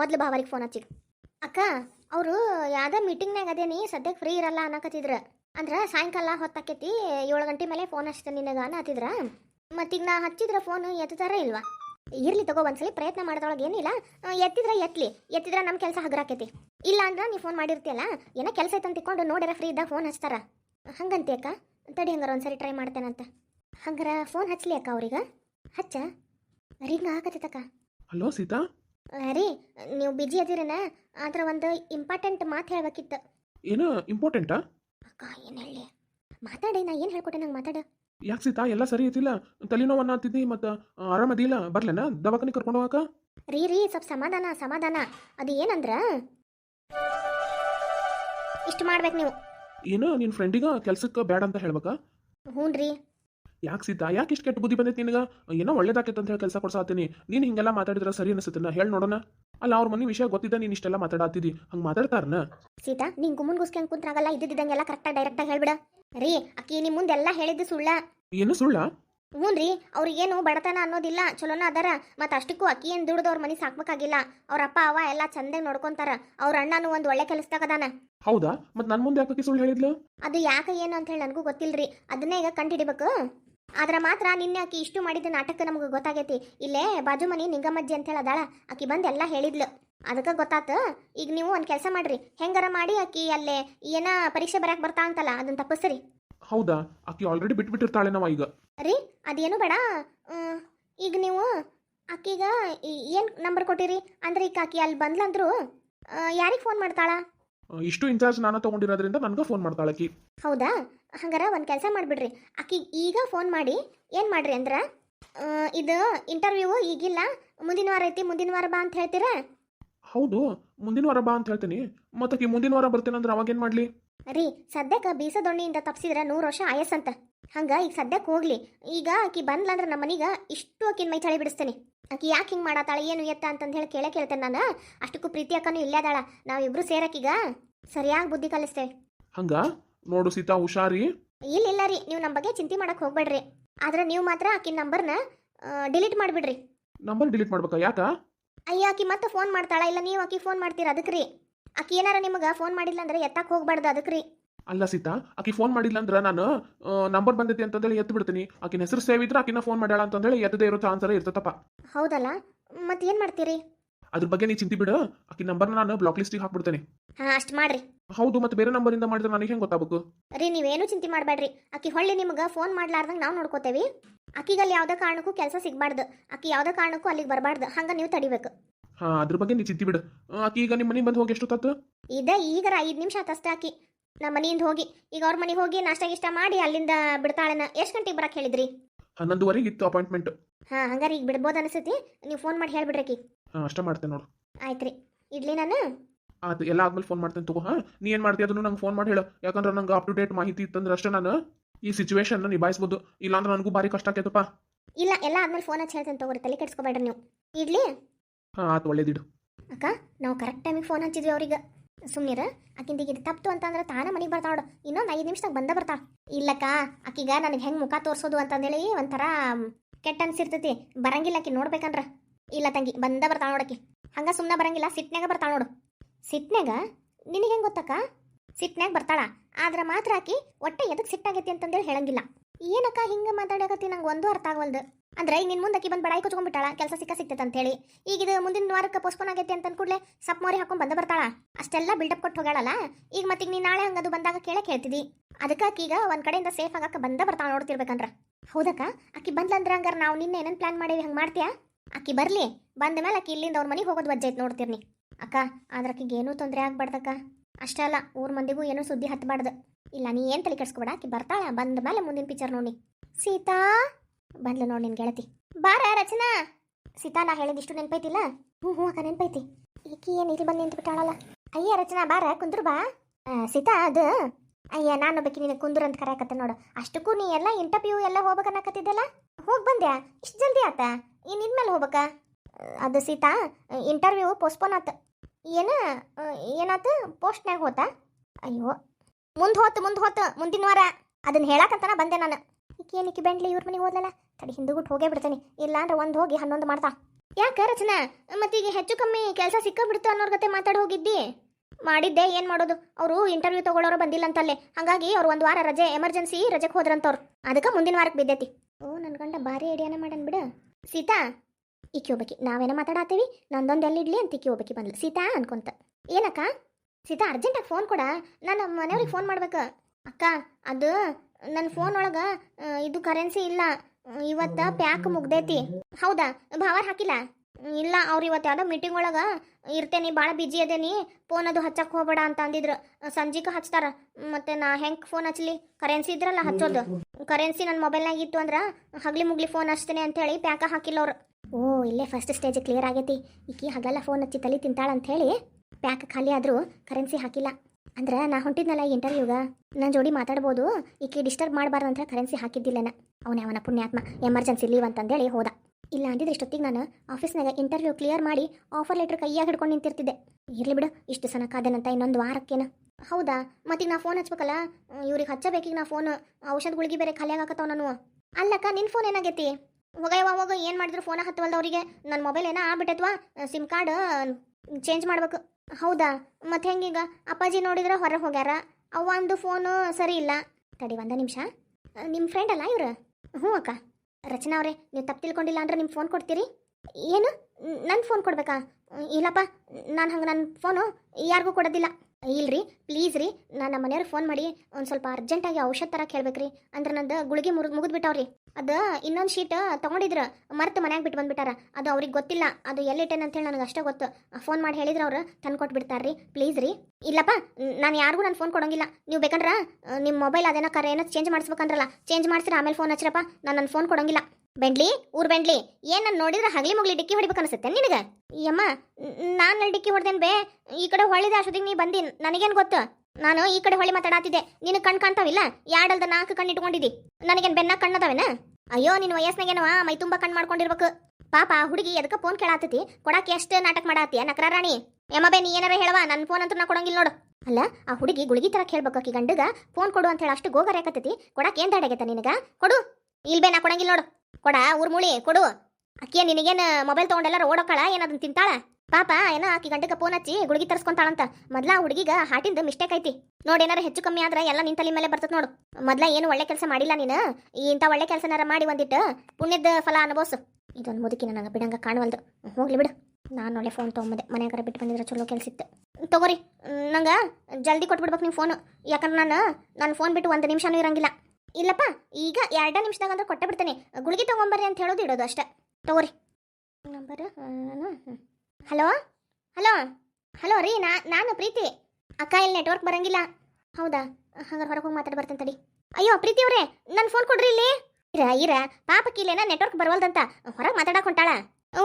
ಮೊದ್ಲು ಭಾವರಿಗೆ ಫೋನ್ ಹಚ್ಚಿದ್ ಅಕ್ಕ, ಅವರು ಮೀಟಿಂಗ್ ಮೀಟಿಂಗ್ನಾಗ ಅದೇನಿ ಸದ್ಯಕ್ಕೆ ಫ್ರೀ ಇರಲ್ಲ ಅನ್ನಕತ್ತಿದ್ರ. ಅಂದ್ರೆ ಸಾಯಂಕಾಲ ಹೊತ್ತಾಕೈತಿ ಏಳು ಗಂಟೆ ಮೇಲೆ ಫೋನ್ ಹಚ್ತೇನೆ ನಿನಗ ಅನ್ನತ್ತಿದ್ರ ಮತ್ತೀಗ ನಾ ಹಚ್ಚಿದ್ರ ಫೋನ್ ಎತ್ತಾರ ಇಲ್ವಾ? ಇರ್ಲಿ ತಗೋ ಒಂದ್ಸಲಿ ಪ್ರಯತ್ನ ಮಾಡೋದ್ರೊಳಗೆ ಏನಿಲ್ಲ. ಎತ್ತಿದ್ರೆ ಎತ್ತಲಿ ಎತ್ತಿದ್ರೆ ನಮ್ಮ ಕೆಲಸ ಹಗರಾಕೈತಿ ಇಲ್ಲ ಅಂದ್ರೆ ನೀ ಫೋನ್ ಮಾಡಿರ್ತೀಯಲ್ಲ, ಏನೋ ಕೆಲಸ ಐತೆ ಅಂತಿಕೊಂಡು ನೋಡ್ಯಾರ ಫ್ರೀ ಇದ್ದಾಗ ಫೋನ್ ಹಚ್ತಾರ. ಹಂಗಂತೆ ಅಕ್ಕ? ತಡಿ ಹಂಗಾರ ಒಂದ್ಸರಿ ಟ್ರೈ ಮಾಡ್ತೇನಂತ. ಹಂಗಾರ ಫೋನ್ ಹಚ್ಲಿ ಅಕ್ಕ ಅವ್ರಿಗೆ? ಹಚ್ಚ? ರಿಂಗ್ ಹಾಕತ್ತಕ್ಕ ಹಲೋ ಸೀತಾ? ರೀ ನೀವು ಬಿಜಿ ಅದಿರೇನ? ಆದ್ರೆ ಒಂದು ಇಂಪಾರ್ಟೆಂಟ್ ಮಾತು ಹೇಳ್ಬೇಕಿತ್ತು. ಏನು ಇಂಪಾರ್ಟೆಂಟಾ ಅಕ್ಕ ಏನು ಹೇಳಿ? ಮಾತಾಡಿ ನಾ ಏನು ಹೇಳ್ಕೊಟ್ಟೆ ನಂಗೆ ಮಾತಾಡ. ಯಾಕೆ ಸೀತಾ ಎಲ್ಲ ಸರಿ ಐತಿಲ್ಲ? ತಲೆನೋವು ಮತ್ತೆ ಮತ್ತು ಆರಾಮದಿಲ್ಲ ಬರ್ಲೇನ? ದವಾಖಾನೆ ಕರ್ಕೊಂಡು ಹೋಗಕ? ರೀ ರೀ ಸ್ವಲ್ಪ ಸಮಾಧಾನ ಸಮಾಧಾನ. ಅದು ಏನಂದ್ರ? ಇಷ್ಟು ಮಾಡ್ಬೇಕು ನೀವು. ಏನು ನಿನ್ನ ಫ್ರೆಂಡಿಗೆ ಕೆಲ್ಸಕ್ಕೆ ಬೇಡ ಅಂತ ಹೇಳ್ಬೇಕಾ? ಹ್ಞೂ ರೀ ಯಾಕೆ ಸೀತಾ? ಯಾಕೆ ಇಷ್ಟು ಕೆಟ್ಟ ಬುದ್ಧಿ ಬಂದೈತಿ ನಿನಗೆ? ಏನೋ ಒಳ್ಳೇದಾಕೈತೆ ಅಂತ ಹೇಳಿ ಕೆಲಸ ಕೊಡ್ಸಾತೀನಿ ನೀನು ಹಿಂಗೆಲ್ಲ ಮಾತಾಡಿದ್ರೆ ಸರಿ ಅನಿಸುತ್ತೆ. ಹೇಳಿ ನೋಡೋಣ. ಅಲ್ಲ ಅವ್ರ ಮನೆ ವಿಷಯ ಗೊತ್ತಿದ್ದ ನೀನು ಇಷ್ಟೆಲ್ಲ ಮಾತಾಡತ್ತಿದ್ದಿ ಹಂಗೆ ಮಾತಾಡ್ತಾರನ? ಸೀತಾ ನೀನು ಗುಮ್ಮನ್ ಕುಂತ್ರ ಕುಂತ್ರಾಗಲ್ಲ ಇದ್ದಿದ್ದಂಗೆಲ್ಲ ಕರೆಕ್ಟಾಗಿ ಡೈರೆಕ್ಟಾಗಿ ಹೇಳ್ಬಿಡ. ರೀ ಅಕ್ಕಿ ನಿಮ್ಮ ಮುಂದೆಲ್ಲ ಹೇಳಿದ್ದು ಸುಳ್ಳ. ಏನು ಸುಳ್ಳ? ಹ್ಞೂ ರೀ ಅವ್ರಿಗೇನು ಬಡತನ ಅನ್ನೋದಿಲ್ಲ ಚಲೋನ ಅದಾರ. ಮತ್ತು ಅಷ್ಟಕ್ಕೂ ಅಕ್ಕಿ ಏನು ದುಡ್ದು ಅವ್ರ ಮನೆ ಸಾಕ್ಬೇಕಾಗಿಲ್ಲ. ಅವ್ರ ಅಪ್ಪ ಅವ ಎಲ್ಲ ಚಂದಾಗಿ ನೋಡ್ಕೊಂತಾರ. ಅವ್ರ ಅಣ್ಣನೂ ಒಂದು ಒಳ್ಳೆ ಕೆಲಸದಾಗ ಅದಾನ. ಹೌದಾ? ಮತ್ತು ನನ್ನ ಮುಂದೆ ಯಾಕೆ ಸುಳ್ಳು ಹೇಳಿದ್ಲು? ಅದು ಯಾಕೆ ಏನು ಅಂತ ಹೇಳಿ ನನಗೂ ರೀ ಅದನ್ನೇ ಈಗ ಕಂಡುಹಿಡಿಬೇಕು ಆದ್ರೆ ಮಾತ್ರ ನಿನ್ನೆ ಆಕಿ ಇಷ್ಟು ಮಾಡಿದ ನಾಟಕ ನಮಗೆ ಗೊತ್ತಾಗೈತಿ. ಇಲ್ಲೇ ಬಾಜು ಮನಿ ನಿಂಗಮ್ಮಜ್ಜಿ ಅಂತ ಹೇಳದಾಳ ಅದಾಳ. ಆಕಿ ಬಂದು ಎಲ್ಲ ಹೇಳಿದ್ಲು. ಅದಕ್ಕೆ ಗೊತ್ತಾತು ಈಗ ನೀವು ಒಂದು ಕೆಲಸ ಮಾಡ್ರಿ. ಹೆಂಗಾರ ಮಾಡಿ ಆಕಿ ಅಲ್ಲೇ ಏನ ಪರೀಕ್ಷೆ ಬರಕ್ಕೆ ಬರ್ತಾ ಅಂತಲ್ಲ ಅದನ್ನ ತಪ್ಪಿಸ್ರಿ. ಹೌದಾ? ಆಕಿ ಆಲ್ರೆಡಿ ಬಿಟ್ಬಿಟ್ಟಿರ್ತಾಳೆ ನಾವು ಈಗ. ರೀ ಅದೇನು ಬೇಡ. ಮ್, ಈಗ ನೀವು ಆಕಿಗ ಏನು ನಂಬರ್ ಕೊಟ್ಟಿರಿ? ಅಂದ್ರೆ ಈಗ ಆಕಿ ಅಲ್ಲಿ ಬಂದ್ಲಂದ್ರು ಯಾರಿಗೆ ಫೋನ್ ಮಾಡ್ತಾಳ? ಇಷ್ಟು ಇನ್ಚಾರ್ಜ್ ನಾನು ತಗೊಂಡಿರೋದ್ರಿಂದ ನನಗೆ ಫೋನ್ ಮಾಡ್ತಾಳೆ ಆಕಿ. ಹೌದಾ? ಹಂಗಾರ ಒಂದು ಕೆಲಸ ಮಾಡಿಬಿಡ್ರಿ. ಆಕಿ ಈಗ ಫೋನ್ ಮಾಡಿ ಏನು ಮಾಡ್ರಿ ಅಂದ್ರೆ ಇದು ಇಂಟರ್ವ್ಯೂ ಈಗಿಲ್ಲ ಮುಂದಿನ ವಾರ ಐತಿ ಮುಂದಿನ ವಾರ ಬಾ ಅಂತ ಹೇಳ್ತೀರಾ? ಹೌದು ಮುಂದಿನ ವಾರ ಬಾ ಅಂತ ಹೇಳ್ತೀನಿ. ಮತ್ತೆ ಆಕಿ ಮುಂದಿನ ವಾರ ಬರ್ತೀನಂದ್ರೆ ಅವಾಗ ಏನು ಮಾಡಲಿ? ರೀ ಸದ್ಯಕ್ಕೆ ಬೀಸದೊಣ್ಣಿಯಿಂದ ತಪ್ಸಿದ್ರೆ ನೂರು ವರ್ಷ ಆಯಸ್ಸಂತ. ಹಂಗ ಈಗ ಸದ್ಯಕ್ಕೆ ಹೋಗ್ಲಿ. ಈಗ ಆಕಿ ಬಂದ್ಲಂದ್ರೆ ನಮ್ಮ ಮನೀಗ ಇಷ್ಟು ಆಕಿನ ಮೈ ತಳಿ ಬಿಡಿಸ್ತೇನೆ. ಆಕಿ ಯಾಕೆ ಹಿಂಗೆ ಮಾಡತ್ತಾಳ ಏನು ಎತ್ತ ಅಂತಂದು ಹೇಳಿ ಕೇಳೇ ಕೇಳ್ತೇನೆ ನಾನು. ಅಷ್ಟಕ್ಕೂ ಪ್ರೀತಿ ಅಕ್ಕನೂ ಇಲ್ಲೇ ಅದಾಳ. ನಾವಿಬ್ರು ಸೇರಕ್ಕೀಗ ಸರಿಯಾಗಿ ಬುದ್ಧಿ ಕಲಿಸ್ತೇವೆ. ಹಂಗ? ನೋಡು ಸೀತಾ ಹುಷಾರಿ? ಇಲ್ಲ ಇಲ್ಲ ರೀ. ನೀವು ನಮ್ಮ ಬಗ್ಗೆ ಚಿಂತೆ ಮಾಡಕ್ಕೆ ಹೋಗ್ಬೇಡ್ರಿ. ಆದ್ರೆ ನೀವು ಮಾತ್ರ ಆಕಿನ ನಂಬರ್ನ ಡಿಲೀಟ್ ಮಾಡಿಬಿಡ್ರಿ. ನಂಬರ್ ಡಿಲೀಟ್ ಮಾಡ್ಬೇಕಾ? ಯಾಕ? ಅಯ್ಯ ಆಕಿ ಮತ್ತೆ ಫೋನ್ ಮಾಡ್ತಾಳ? ಇಲ್ಲ ನೀವು ಆಕಿ ಫೋನ್ ಮಾಡ್ತೀರಾ? ಅದಕ್ಕೆ ರೀ ಆಕಿ ಏನಾರ ನಿಮಗೆ ಫೋನ್ ಮಾಡಿಲ್ಲ ಅಂದ್ರೆ ಎತ್ತಕ್ಕೆ ಹೋಗ್ಬಾರ್ದು ಅದಕ್ಕೆ ರೀ ಅಲ್ಲ ಸೀತಾ ಆಕಿ ಫೋನ್ ಮಾಡಿಲ್ಲ ಅಂದ್ರೆ ನಾನು ನಂಬರ್ ಬಂದೈತಿ ಅಂತಂದೇಳಿ ಎತ್ತು ಬಿಡ್ತೀನಿ ಆಕಿನ ಹೆಸರು ಸೇವ್ ಇದ್ರೆ ಆಕಿನ ಫೋನ್ ಮಾಡ್ಯಾಳ ಅಂತಂದೇಳಿ ಎತ್ತದೇ ಇರೋ ಚಾನ್ಸರೇ ಇರ್ತತಪ್ಪ. ಹೌದಲ್ಲ? ಮತ್ತೆ ಏನು ಮಾಡ್ತೀರಿ? ಅದ್ರ ಬಗ್ಗೆ ನೀ ಚಿಂತೆ ಬಿಡು. ಆಕಿ ನಂಬರ್ನ ನಾನು ಬ್ಲಾಕ್ ಲಿಸ್ಟಿಗೆ ಹಾಕ್ಬಿಡ್ತೇನೆ. ಹಾಂ ಅಷ್ಟು ಮಾಡ್ರಿ. ಹೌದು ಮತ್ತೆ ಬೇರೆ ನಂಬರಿಂದ ಮಾಡಿದ್ರೆ ನನಗೆ ಹೆಂಗೆ ಗೊತ್ತಾಗಬೇಕು? ರೀ ಏನು ಚಿಂತೆ ಮಾಡಬೇಡ್ರಿ. ಆಕಿ ಹೊಳ್ಳಿ ನಿಮ್ಗೆ ಫೋನ್ ಮಾಡ್ಲಾರ್ದಂಗೆ ನಾವು ನೋಡ್ಕೋತೇವಿ. ಆಕಿಗಲ್ಲಿ ಯಾವುದೇ ಕಾರಣಕ್ಕೂ ಕೆಲಸ ಸಿಗಬಾರ್ದು. ಆಕಿ ಯಾವುದೇ ಕಾರಣಕ್ಕೂ ಅಲ್ಲಿಗೆ ಬರಬಾರ್ದು. ಹಂಗೆ ನೀವು ತಡಿಬೇಕು. ಹಾ ಅದ್ರ ಬಗ್ಗೆ ನೀ ಚಿಂತೆ ಬಿಡು. ಆಕಿ ಈಗ ನಿಮ್ಮ ಮನೆಗೆ ಬಂದು ಹೋಗಿ ಎಷ್ಟು ತತ್ತು ಇದೇ ಈಗರ ಐದು ನಿಮಿಷ ಆತಷ್ಟೇ ಆಕಿ. ನಮ್ಮ ಮನೆಯಿಂದ ಹೋಗಿ. ಈಗ ಅವ್ರ ಮನೆಗೆ ಹೋಗಿ ನಾಷ್ಟ ಗಿಷ್ಟ ಮಾಡಿ ಅಲ್ಲಿಂದ ಬಿಡ್ತಾಳೆನ. ಎಷ್ಟು ಗಂಟೆಗೆ ಬರಕ್ಕೆ ಹೇಳಿದ್ರಿ? ಹನ್ನೊಂದುವರೆಗೆ ಇತ್ತು ಅಪಾಯಿಂಟ್ಮೆಂಟ್ ಹಾಂ ಹಂಗಾರೆ ಈಗ ಬಿಡ್ಬೋದು ಅನಿಸ್ತೈತಿ. ನೀವು ಫೋನ್ ಮಾಡಿ ಹೇಳ್ಬಿಡ್ರಿ ಹಾಂ ಅಷ್ಟೇ ಮಾಡ್ತೇನೆ ನೋಡು. ಆಯ್ತು ರೀ. ಇಡ್ಲಿ ನಾನು? ಆಯ್ತು ಎಲ್ಲ ಆದ್ಮೇಲೆ ಫೋನ್ ಮಾಡ್ತೇನೆ ತಗೋ ಹಾ? ನೀ ಏನು ಮಾಡ್ತೀಯ ಅದನ್ನು ನಂಗೆ ಫೋನ್ ಮಾಡಿ ಹೇಳು. ಯಾಕಂದ್ರೆ ನಂಗೆ ಅಪ್ ಟು ಡೇಟ್ ಮಾಹಿತಿ ಇತ್ತಂದ್ರೆ ಅಷ್ಟೇ ನಾನು ಈ ಸಿಚುವೇಶನ್ ನಿಭಾಯಿಸ್ಬೋದು. ಇಲ್ಲಾಂದ್ರೆ ನನಗೂ ಭಾರಿ ಕಷ್ಟ ಆಕೈತಪ್ಪ. ಇಲ್ಲ ಎಲ್ಲ ಆದ್ಮೇಲೆ ಫೋನ್ ಹಚ್ಚಿ ಹೇಳ್ತೇನೆ ತಗೋರಿ ತಲೆ ಕೆಡ್ಸ್ಕೊಬೇಡ್ರಿ ನೀವು. ಇಡ್ಲಿ? ಹಾಂ ಆಯ್ತು ಒಳ್ಳೇದಿಡು ಅಕ್ಕ ನಾವು ಕರೆಕ್ಟ್ ಟೈಮಿಗೆ ಫೋನ್ ಹಚ್ಚಿದ್ವಿ ಅವ್ರಿಗೆ. ಸುಮ್ಮನಿರ ಆಕಿಂದ ಇದು ತಪ್ತು ಅಂತಂದ್ರೆ ತಾನೇ ಮನೆಗೆ ಬರ್ತಾ ನೋಡು. ಇನ್ನೊಂದು ಐದು ನಿಮಿಷದಾಗ ಬಂದ ಬರ್ತಾಳ. ಇಲ್ಲಕ್ಕ, ಆಕಿಗ ನನಗೆ ಹೆಂಗೆ ಮುಖ ತೋರಿಸೋದು ಅಂತಂದೇಳಿ ಒಂಥರ ಕೆಟ್ಟ ಅನ್ಸಿರ್ತೈತಿ. ಬರಂಗಿಲ್ಲ ಆಕಿ ನೋಡ್ಬೇಕಂದ್ರ. ಇಲ್ಲ ತಂಗಿ, ಬಂದ ಬರ್ತಾಳ ನೋಡಕ್ಕೆ ಹಂಗ ಸುಮ್ಮನೆ ಬರಂಗಿಲ್ಲ, ಸಿಟ್ನ್ಯಾಗ ಬರ್ತಾಳ ನೋಡು. ಸಿಟ್ನ್ಯಾಗ? ನಿನಗೆ ಹೆಂಗೆ ಗೊತ್ತಕ್ಕ? ಸಿಟ್ನ್ಯಾಗ ಬರ್ತಾಳ? ಆದ್ರೆ ಮಾತ್ರ ಆಕಿ ಒಟ್ಟೆ ಎದಕ್ಕೆ ಸಿಟ್ಟಾಗೈತಿ ಅಂತಂದೇಳಿ ಹೇಳಂಗಿಲ್ಲ. ಏನಕ್ಕ ಹಿಂಗೆ ಮಾತಾಡಕತ್ತಿ ನಂಗೆ ಒಂದು ಅರ್ಥ ಆಗವಲ್ದು. ಅಂದ್ರೆ ಈಗ ನಿನ್ ಮುಂದಕ್ಕೆ ಬಂದ್ ಬಡಾಯಿ ಕೊಚ್ಕೊಂಡ್ಬಿಟ್ಟಾಳ, ಕೆಲಸ ಸಿಕ್ಕ ಸಿಕ್ತೈತೆ ಅಂತ ಹೇಳಿ ಈಗ ಇದು ಮುಂದಿನ ವಾರಕ್ಕೆ ಪೋಸ್ಟ್ಪೋನ್ ಆಗೈತೆ ಅಂತ ಅನ್ಕೂಡ್ಲೆ ಸಪ್ ಮೋರಿ ಹಾಕೊಂಡ್ ಬಂದ ಬರ್ತಾಳ. ಅಷ್ಟೆಲ್ಲ ಬಿಲ್ಡಪ್ ಕೊಟ್ಟು ಹೋಗಾಳಲ್ಲ ಈಗ ಮತ್ತೀಗ ನೀ ನಾಳೆ ಹಂಗದು ಬಂದಾಗ ಕೇಳಕ್ಕೆ ಹೇಳ್ತಿದ್ದಿ ಅದಕ್ಕೆ ಆಕೀಗ ಒಂದ್ ಕಡೆಯಿಂದ ಸೇಫ್ ಆಗಕ್ಕೆ ಬಂದ ಬರ್ತಾಳ ನೋಡ್ತಿರ್ಬೇಕಂದ್ರ. ಹೌದಕ್ಕ? ಅಕ್ಕಿ ಬಂದ್ಲಂದ್ರ ಹಂಗಾರ ನಾವು ನಿನ್ನೆ ಏನೇನು ಪ್ಲಾನ್ ಮಾಡೇವಿ, ಹಂಗೆ ಮಾಡ್ತೀಯಾ? ಅಕ್ಕಿ ಬರ್ಲಿ, ಬಂದ ಮೇಲೆ ಅಕ್ಕಿ ಇಲ್ಲಿಂದ ಅವ್ರ ಮನೆಗೆ ಹೋಗೋದು ವಜ್ಜೆ ಐತೆ ನೋಡ್ತಿರ್ನಿ. ಅಕ್ಕ ಆದ್ರೆ ಅಕ್ಕಿಗೆ ಏನೂ ತೊಂದರೆ ಆಗ್ಬಾರ್ದಕ್ಕ. ಅಷ್ಟೇ ಅಲ್ಲ, ಊರ್ ಮಂದಿಗೂ ಏನೂ ಸುದ್ದಿ ಹತ್ತಬಾರ್ದು ಇಲ್ಲ, ನೀ ಏನು ತಲೆ ಕೆಡ್ಸ್ಕೊಬೇಡ, ಆಕಿ ಬರ್ತಾಳ, ಬಂದ ಮೇಲೆ ಮುಂದಿನ ಪಿಕ್ಚರ್ ನೋಡಿ ಸೀತಾ? ಬಂದ್ಲು ನೋಡಿ ನಿನ್ ಗೆಳತಿ. ಬಾರ ರಚನಾ. ಸೀತಾ, ನಾ ಹೇಳಿದಿಷ್ಟು ನೆನ್ಪೈತಿಲ್ಲ? ಹ್ಞೂ ಹ್ಞೂ ಅಕ್ಕ, ನೆನ್ಪೈತಿ. ಈಕಿ ಏನು ಇಲ್ಲಿ ಬಂದು ನಿಂತ್ಬಿಟ್ಟಾಳಲ್ಲ ಅಯ್ಯ ರಚನಾ, ಬಾರ, ಕುಂದ್ರು ಬಾ. ಸೀತಾ, ಅದು. ಅಯ್ಯ ನಾನು ಬೇಕಿ ನಿನಗೆ ಕುಂದ್ರ ಅಂತ ಕರೆಯಕತ್ತೆ ನೋಡು. ಅಷ್ಟಕ್ಕೂ ನೀ ಎಲ್ಲ ಇಂಟರ್ವ್ಯೂ ಎಲ್ಲ ಹೋಗ್ಬೇಕನ್ನಕತ್ತಿದ್ದಲ್ಲ ಹೋಗಿ ಬಂದ್ಯಾ? ಇಷ್ಟು ಜಲ್ದಿ ಆತ? ಇನ್ನು ಇನ್ಮೇಲೆ ಹೋಗ್ಬೇಕಾ? ಅದು ಸೀತಾ ಇಂಟರ್ವ್ಯೂ ಪೋಸ್ಟ್ಪೋನ್ ಆತ. ಏನ ಏನಾತ? ಪೋಸ್ಟ್ನ್ಯಾಗ ಹೋತಾ? ಅಯ್ಯೋ. ಮುಂದೆ ಹೋತು ಮುಂದೆ ಹೋತು, ಮುಂದಿನ ವಾರ. ಅದನ್ನ ಹೇಳಕಂತನ ಬಂದೆ ನಾನು. ಈಕೆ ಏನಕ್ಕೆ ಬೆಂಡ್ಲಿ ಇವ್ರ ಮನೆಗೆ ಹೋದ್ಲಲ್ಲ? ತಡಿ ಹಿಂದುಗುಟ್ಟು ಹೋಗೇ ಬಿಡ್ತೇನೆ. ಇಲ್ಲ ಅಂದ್ರೆ ಒಂದು ಹೋಗಿ ಹನ್ನೊಂದು ಮಾಡ್ತಾ. ಯಾಕ ರಚನಾ? ಮತ್ತೀಗ ಹೆಚ್ಚು ಕಮ್ಮಿ ಕೆಲಸ ಸಿಕ್ಕಾಬಿಡ್ತು ಅನ್ನೋರ್ ಗತೆ ಮಾತಾಡಿ ಹೋಗಿದ್ದಿ? ಮಾಡಿದ್ದೆ ಏನು ಮಾಡೋದು? ಅವರು ಇಂಟರ್ವ್ಯೂ ತಗೊಳ್ಳೋರು ಬಂದಿಲ್ಲ ಅಂತಲ್ಲೇ ಹಂಗಾಗಿ ಅವ್ರು ಒಂದು ವಾರ ರಜೆ ಎಮರ್ಜೆನ್ಸಿ ರಜೆಗೆ ಹೋದ್ರಂತವ್ರು. ಅದಕ್ಕೆ ಮುಂದಿನ ವಾರಕ್ಕೆ ಬಿದ್ದೈತಿ. ಓ ನನ್ನ ಗಂಡ ಭಾರಿ ಐಡಿಯಾನ ಮಾಡನ್ ಬಿಡು. ಸೀತಾ ಈಕಿ ಹೋಗ್ಬೇಕಿ ನಾವೇನ ಮಾತಾಡತ್ತೀವಿ ನಂದೊಂದು ಎಲ್ಲಿಡ್ಲಿ ಅಂತ ಈಕಿ ಹೋಗ್ಬೇಕಿ ಬಂದ್ಲು. ಸೀತಾ ಅನ್ಕೊಂತ. ಏನಕ್ಕ? ಸೀತಾ ಅರ್ಜೆಂಟಾಗಿ ಫೋನ್ ಕೊಡ. ನಾನು ಮನೆಯವ್ರಿಗೆ ಫೋನ್ ಮಾಡ್ಬೇಕು. ಅಕ್ಕ ಅದು ನನ್ನ ಫೋನ್ ಒಳಗೆ ಇದು ಕರೆನ್ಸಿ ಇಲ್ಲ. ಇವತ್ತ ಪ್ಯಾಕ್ ಮುಗ್ದೈತಿ. ಹೌದಾ? ಭಾವಾರ್ ಹಾಕಿಲ್ಲ? ಇಲ್ಲ, ಅವ್ರು ಇವತ್ತು ಯಾವುದೋ ಮೀಟಿಂಗ್ ಒಳಗೆ ಇರ್ತೇನೆ ಭಾಳ ಬಿಜಿ ಅದೇನಿ. ಫೋನ್ ಅದು ಹಚ್ಚಕ್ಕೆ ಹೋಗ್ಬೇಡ ಅಂತ ಅಂದಿದ್ರು. ಸಂಜಿಕ ಹಚ್ತಾರ. ಮತ್ತೆ ನಾ ಹೆಂಗೆ ಫೋನ್ ಹಚ್ಚಲಿ ಕರೆನ್ಸಿ ಇದ್ರಲ್ಲ ಹಚ್ಚೋದು. ಕರೆನ್ಸಿ ನನ್ನ ಮೊಬೈಲ್ನಾಗ ಇತ್ತು ಅಂದ್ರೆ ಹಗ್ಲಿ ಮುಗ್ಲಿ ಫೋನ್ ಹಚ್ತೇನೆ ಅಂತ ಹೇಳಿ ಪ್ಯಾಕ ಹಾಕಿಲ್ಲ ಅವ್ರು. ಓ, ಇಲ್ಲೇ ಫಸ್ಟ್ ಸ್ಟೇಜ್ ಕ್ಲಿಯರ್ ಆಗೈತಿ. ಈಕಿ ಹಗಲ್ಲ ಫೋನ್ ಹಚ್ಚಿ ತಲೆ ತಿಂತಾಳ ಅಂತ ಹೇಳಿ ಪ್ಯಾಕ್ ಖಾಲಿ ಆದರೂ ಕರೆನ್ಸಿ ಹಾಕಿಲ್ಲ. ಅಂದ್ರೆ ನಾ ಹೊಂಟಿದ್ನಲ್ಲ ಇಂಟರ್ವ್ಯೂಗ ನನ್ನ ಜೋಡಿ ಮಾತಾಡ್ಬೋದು, ಈಕೆ ಡಿಸ್ಟರ್ಬ್ ಮಾಡಬಾರ್ದು ಅಂತ ಕರೆನ್ಸಿ ಹಾಕಿದ್ದಿಲ್ಲನ. ಅವನೇ ಅವನ ಪುಣ್ಯಾತ್ಮ ಎಮರ್ಜೆನ್ಸಿ ಲೀವ್ ಅಂತಂದೇಳಿ ಹೋದ. ಇಲ್ಲ ಅಂದಿದ್ರೆ ಇಷ್ಟೊತ್ತಿಗೆ ನಾನು ಆಫೀಸ್ನಾಗ ಇಂಟರ್ವ್ಯೂ ಕ್ಲಿಯರ್ ಮಾಡಿ ಆಫರ್ ಲೆಟರ್ ಕೈಯಾಗ ಹಿಡ್ಕೊಂಡು ನಿಂತಿರ್ತಿದ್ದೆ. ಇರಲಿ ಬಿಡು, ಇಷ್ಟು ಸನ ಕಾದೇನಂತ ಇನ್ನೊಂದು ವಾರಕ್ಕೇನ. ಹೌದಾ? ಮತ್ತೀಗ ನಾ ಫೋನ್ ಹಚ್ಬೇಕಲ್ಲ? ಇವ್ರಿಗೆ ಹಚ್ಚಬೇಕೀಗ ನಾ ಫೋನ್ ಔಷಧ ಗುಳಿಗೆ ಬೇರೆ ಖಾಲಿ ಆಗತ್ತಾವ ನಾನು. ಅಲ್ಲಕ್ಕ ನಿನ್ನ ಫೋನ್ ಏನಾಗೈತಿ? ಹೋಗ ಯಾವಾಗ ಹೋಗ, ಏನು ಮಾಡಿದ್ರು ಫೋನ ಹತ್ತವಲ್ದ ಅವರಿಗೆ ನನ್ನ ಮೊಬೈಲ್ ಏನೋ ಆಗ್ಬಿಟ್ಟೈತ್ವಾ ಸಿಮ್ ಕಾರ್ಡ್ ಚೇಂಜ್ ಮಾಡ್ಬೇಕು. ಹೌದಾ? ಮತ್ತೆ ಹೆಂಗೀಗ? ಅಪ್ಪಾಜಿ ನೋಡಿದ್ರೆ ಹೊರಗೆ ಹೋಗ್ಯಾರ. ಅವ್ವ ಒಂದು ಫೋನು ಸರಿ ಇಲ್ಲ. ತಡಿ ಒಂದ ನಿಮಿಷ. ನಿಮ್ಮ ಫ್ರೆಂಡ್ ಅಲ್ಲ ಇವ್ರು? ಹ್ಞೂ ಅಕ್ಕ. ರಚನಾ ಅವರೇ, ನೀವು ತಪ್ಪು ತಿಳ್ಕೊಂಡಿಲ್ಲ ಅಂದ್ರೆ ನಿಮ್ಮ ಫೋನ್ ಕೊಡ್ತೀರಿ? ಏನು? ನನ್ನ ಫೋನ್ ಕೊಡ್ಬೇಕಾ? ಇಲ್ಲಪ್ಪ, ನಾನು ಹಂಗೆ ನನ್ನ ಫೋನು ಯಾರಿಗೂ ಕೊಡೋದಿಲ್ಲ. ಇಲ್ರಿ, ಪ್ಲೀಸ್ ರೀ, ನಾನು ನಮ್ಮ ಮನೆಯವ್ರಿಗೆ ಫೋನ್ ಮಾಡಿ ಒಂದು ಸ್ವಲ್ಪ ಅರ್ಜೆಂಟಾಗಿ ಔಷಧ ತರ ಕೇಳ್ಬೇಕ್ರಿ. ಅಂದ್ರೆ ನಂದು ಗುಳಿಗೆ ಮುರಿದು ಮುಗಿದ್ಬಿಟ್ಟವ್ರಿ. ಅದು ಇನ್ನೊಂದು ಶೀಟ್ ತೊಗೊಂಡಿದ್ರು ಮರ್ತು ಮನ್ಯಾಗ ಬಿಟ್ಟು ಬಂದ್ಬಿಟ್ಟಾರ. ಅದು ಅವ್ರಿಗೆ ಗೊತ್ತಿಲ್ಲ. ಅದು ಎಲ್ಲಿಟ್ಟೇನೆ ಅಂತೇಳಿ ನನಗೆ ಅಷ್ಟೇ ಗೊತ್ತು. ಫೋನ್ ಮಾಡಿ ಹೇಳಿದ್ರೆ ಅವ್ರು ತಂದು ಕೊಟ್ಬಿಡ್ತಾರ್ರಿ. ಪ್ಲೀಸ್ ರೀ. ಇಲ್ಲಪ್ಪ, ನಾನು ಯಾರಿಗೂ ನಾನು ಫೋನ್ ಕೊಡೋಂಗಿಲ್ಲ. ನೀವು ಬೇಕಂದ್ರೆ ನಿಮ್ಮ ಮೊಬೈಲ್ ಅದೇನೋ ಕರೆ ಏನೋ ಚೇಂಜ್ ಮಾಡಿಸ್ಬೇಕಂದ್ರಲ್ಲ ಚೇಂಜ್ ಮಾಡಿಸ್ರೆ ಆಮೇಲೆ ಫೋನ್ ಹಚ್ಚಿರಪ್ಪ ನಾನು ನನ್ನ ಫೋನ್ ಕೊಡೋಂಗಿಲ್ಲ. ಬೆಂಡ್ಲಿ, ಊರ್ ಬೆಂಡ್ಲಿ, ಏನ್ ನಾನು ನೋಡಿದ್ರೆ ಹಗಲಿ ಮುಗ್ಲಿ ಡಿಕ್ಕಿ ಹೊಡಿಬೇಕು ಅನ್ಸುತ್ತೆ ನಿನಗೆ? ಯಮ್ಮ, ನಾನು ಡಿಕ್ಕಿ ಹೊಡೆದೇನ್ ಬೇ? ಈ ಕಡೆ ಹೊಳಿದ ಅಷ್ಟೊತ್ತಿಗೆ ನೀ ಬಂದಿ, ನನಗೇನು ಗೊತ್ತು? ನಾನು ಈ ಕಡೆ ಹೊಳಿ ಮಾತಾಡಾತಿದ್ದೆ. ನೀನು ಕಣ್ ಕಾಣ್ತಾವಿಲ್ಲ? ಯಾಡಲ್ದ ನಾಲ್ಕು ಕಣ್ಣು ಇಟ್ಕೊಂಡಿದ್ದಿ ನನಗೇನು ಬೆನ್ನ ಕಣ್ಣದವೇನ? ಅಯ್ಯೋ, ನಿನ್ನ ವಯಸ್ಸಿನಾಗೇನವ ಮೈ ತುಂಬ ಕಣ್ ಮಾಡ್ಕೊಂಡಿರ್ಬೇಕು. ಪಾಪ ಹುಡುಗಿ ಎದಕ್ಕೆ ಫೋನ್ ಕೇಳಾತತಿ? ಕೊಡಕ್ಕೆ ಎಷ್ಟು ನಾಟಕ ಮಾಡಾತಿಯ ನಕರ ರಾಣಿ ಬೇ, ನೀ ಏನಾರ ಹೇಳವ ನನ್ನ ಫೋನ್ ಅಂತೂ ನಾ ಕೊಡಂಗಿಲ್ಲ ನೋಡು. ಅಲ್ಲ, ಆ ಹುಡುಗಿ ಗುಳಿಗಿ ತರ ಕೇಳ್ಬೇಕು ಆಕಿ ಗಂಡಗ. ಫೋನ್ ಕೊಡು ಅಂತ ಹೇಳಿ ಅಷ್ಟು ಗೋಗರೇಕತ್ತತಿ ಕೊಡಕ್ಕೆ ಏನ್ ತಡೆಗತ್ತ ನಿನಗ? ಕೊಡು. ಇಲ್ಬೇ ನಾ ಕೊಡಂಗಿಲ್ಲ ನೋಡು. ಕೊಡ, ಊರ್ ಮುಳಿ, ಕೊಡು. ಅಕ್ಕಿಯ ನಿನಗೇನು ಮೊಬೈಲ್ ತೊಗೊಂಡೆಲ್ಲ ಓಡೋಕಳ ಏನದನ್ನ ತಿಂತಾಳ? ಪಾಪ, ಏನೋ ಆಕಿ ಗಂಡಕ ಫೋನ್ ಹಚ್ಚಿ ಗುಳಿಗಿ ತರಿಸ್ಕೊಂತಾಳಂತ. ಮೊದ್ಲ ಹುಡುಗಿಗ ಹಾಟಿಂದ ಮಿಸ್ಟೇಕ್ ಐತಿ. ನೋಡಿ ಏನಾರ ಹೆಚ್ಚು ಕಮ್ಮಿ ಆದ್ರೆ ಎಲ್ಲ ನಿನ್ ಮೇಲೆ ಬರ್ತದ ನೋಡು. ಮೊದ್ಲ ಏನು ಒಳ್ಳೆ ಕೆಲಸ ಮಾಡಿಲ್ಲ ನೀನು? ಇಂಥ ಒಳ್ಳೆ ಕೆಲಸನಾರ ಮಾಡಿ ಒಂದಿಟ್ಟು ಪುಣ್ಯದ ಫಲ ಅನುಭವಿಸು. ಇದೊಂದು ಮುದುಕಿ ನನಗೆ ಬಿಡಂಗ ಕಾಣವಲ್ದು. ಹೋಗ್ಲಿ ಬಿಡು. ನಾನು ಒಳ್ಳೆ ಫೋನ್ ತೊಗೊಂಬದೆ. ಮನ್ಯಾಗಾರ ಬಿಟ್ಟು ಬಂದಿದ್ರೆ ಚಲೋ ಕೆಲ್ಸಿತ್ತು ತಗೋರಿ. ನಂಗೆ ಜಲ್ದಿ ಕೊಟ್ಬಿಡ್ಬೇಕು ನೀವು ಫೋನು ಯಾಕಂದ್ರೆ ನಾನು ನನ್ನ ಫೋನ್ ಬಿಟ್ಟು ಒಂದು ನಿಮಿಷನೂ ಇರಂಗಿಲ್ಲ. ಇಲ್ಲಪ್ಪ, ಈಗ ಎರಡೇ ನಿಮಿಷದಾಗ ಅಂದ್ರೆ ಕೊಟ್ಟೆ ಬಿಡ್ತೇನೆ ಗುಳಿಗೆ ತೊಗೊಂಬರ್ರಿ ಅಂತ ಹೇಳೋದು ಇಡೋದು ಅಷ್ಟೇ. ತಗೋರಿ. Number hello? ಹಲೋ? ಹಲೋ ರೀ, ನಾ, ನಾನು ಪ್ರೀತಿ. ಅಕ್ಕ ಇಲ್ಲಿ ನೆಟ್ವರ್ಕ್ ಬರಂಗಿಲ್ಲ. ಹೌದಾ? ಹಂಗಾರೆ ಹೊರಗೆ ಹೋಗಿ ಮಾತಾಡಿ ಬರ್ತೇನೆ ತಡಿ. ಅಯ್ಯೋ, ಪ್ರೀತಿ ಅವರೇ ನನ್ನ ಫೋನ್ ಕೊಡ್ರಿ ಇಲ್ಲಿ. ಇರ ಇರ, ಪಾಪಕ್ಕೆ ಇಲ್ಲೇನ ನೆಟ್ವರ್ಕ್ ಬರವಲ್ದಂತ. ಹೊರಗೆ ಮಾತಾಡಕ್ಕೆ ಹೊಂಟಾಳ.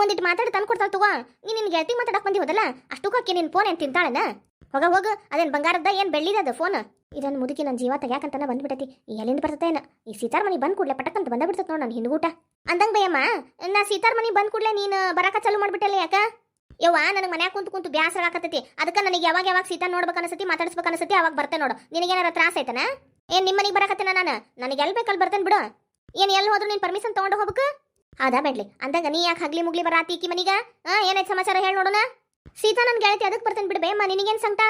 ಒಂದಿಟ್ಟು ಮಾತಾಡಿ ತಂದು ಕೊಡ್ತಾಳ ತಗೋ. ನೀನು ನಿನ್ನ ಗೆಳತಿ ಮಾತಾಡಕ್ಕೆ ಬಂದಿ ಹೋದಲ್ಲ? ಅಷ್ಟಕ್ಕೂ ನಿನ್ನ ಫೋನ್ ಏನು ತಿಂತಾಳನ? ಹೋಗ, ಹೋಗು. ಅದೇನು ಬಂಗಾರದ ಏನು ಬೆಳ್ಳಿದ ಅದು ಫೋನ್ ಇದನ್ನು ಮುದುಕಿ ನನ್ನ ಜೀವ ತೆಗ್ಯಾಕಂತನ ಬಂದ್ಬಿಟ್ಟತಿ ಎಲ್ಲಿಂದ ಬರ್ತೇನ ಈ ಸೀತಾರ್ ಮನೆ ಬಂದ್ ಕೂಡ್ಲೆ ಪಟಕ್ ಅಂತ ಬಂದ ಬಿಡ್ತದ ನೋಡಿ ನನ್ನ ಹಿಂದೂಟ ಅಂದಂಗೆ ಬಯ್ಯಮ್ಮ ನಾ ಸೀತಾರ್ ಮನೆ ಬಂದ್ ಕೂಡ್ಲೆ ನೀನು ಬರಾಕ ಚಾಲು ಮಾಡ್ಬಿಟ್ಟಲ್ಲ ಯಾಕ? ಯವ್ವ, ನನಗೆ ಮನ್ಯಾಗ ಕುಂತು ಕುಂತು ಬ್ಯಾಸರ ಅದಕ್ಕೆ ನನಗೆ ಯಾವಾಗ ಯಾವಾಗ ಸೀತಾ ನೋಡ್ಬೇಕು ಅನ್ಸತಿ ಮಾತಾಡ್ಸ್ಬೇಕು ಅನ್ಸತಿ ಅವಾಗ ಬರ್ತೆ ನೋಡು. ನಿನಗೇನಾರ ತ್ರಾಸ ಐತನ ಏನ್ ನಿಮ್ಮ ಮನೆಗೆ ಬರಕತ್ತೇನ ನಾನು? ನನಗೆ ಎಲ್ಲಿ ಬೇಕಲ್ಲಿ ಬರ್ತೇನೆ ಬಿಡು. ಏನ್ ಎಲ್ಲಿ ಹೋದ್ರು ನೀನು ಪರ್ಮಿಷನ್ ತೊಗೊಂಡು ಹೋಗ್ಬೇಕು? ಅದ ಬೇಡ್ಲಿ, ಅಂದಾಗ ನೀ ಯಾಕೆ ಹಗ್ಲಿ ಮುಗ್ಲಿ ಬರಾತಿ ಈಕಿ ಮನಿಗ? ಹಾ ಏನೈತೆ ಸಮಾಚಾರ ಹೇಳಿ ನೋಡೋಣ ಸೀತಾ ನನ್ನ ಗೆಳತಿ ಅದಕ್ಕೆ ಬರ್ತೇನೆ ಬಿಡು ಬೇಮ್ಮ, ನಿನಗೇನು ಸಂಕಟ?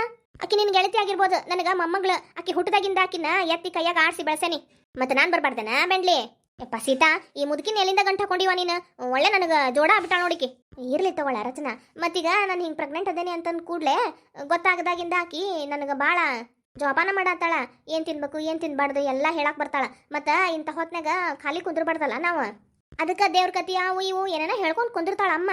ಆಕಿ ನಿನ್ ಗೆಳತಿ ಆಗಿರ್ಬೋದು, ನನಗೆ ಮೊಮ್ಮಗಳು, ಆಕಿ ಹುಟ್ಟದಾಗಿಂದ ಆಕಿನ ಎತ್ತಿ ಕೈಯಾಗ ಆಡಿಸಿ ಬೆಳೆಸೇನಿ. ಮತ್ತೆ ನಾನು ಬರ್ಬಾರ್ದೇನ, ಬೆಂಡ್ಲಿ? ಯಪ್ಪ, ಸೀತಾ, ಈ ಮುದುಕಿನ ಎಲ್ಲಿಂದ ಗಂಟ ಹಾಕೊಂಡಿವ ನೀನು? ಒಳ್ಳೆ ನನಗೆ ಜೋಡ ಆಗ್ಬಿಟ್ಟಾಳ ನೋಡಿಕೆ. ಇರ್ಲಿ ತಗೊಳ್ಳ, ರಚನಾ. ಮತ್ತೀಗ ನಾನು ಹಿಂಗೆ ಪ್ರೆಗ್ನೆಂಟ್ ಅದೇನಿ ಅಂತಂದು ಕೂಡಲೇ ಗೊತ್ತಾಗದಾಗಿಂದ ಹಾಕಿ ನನಗ ಭಾಳ ಜೋಪಾನ ಮಾಡತ್ತಾಳ. ಏನು ತಿನ್ಬೇಕು, ಏನು ತಿನ್ಬಾರ್ದು, ಎಲ್ಲ ಹೇಳಕ್ ಬರ್ತಾಳ. ಮತ್ತು ಇಂಥ ಹೊತ್ನಾಗ ಖಾಲಿ ಕುಂದ್ರಬಾರ್ದಲ್ಲ ನಾವು? ಅದಕ್ಕೆ ದೇವ್ರ ಕತಿ ಅವು ಇವು, ಏನೇನ ಹೇಳ್ಕೊಂಡು ಕುಂದಿರ್ತಾಳ ಅಮ್ಮ.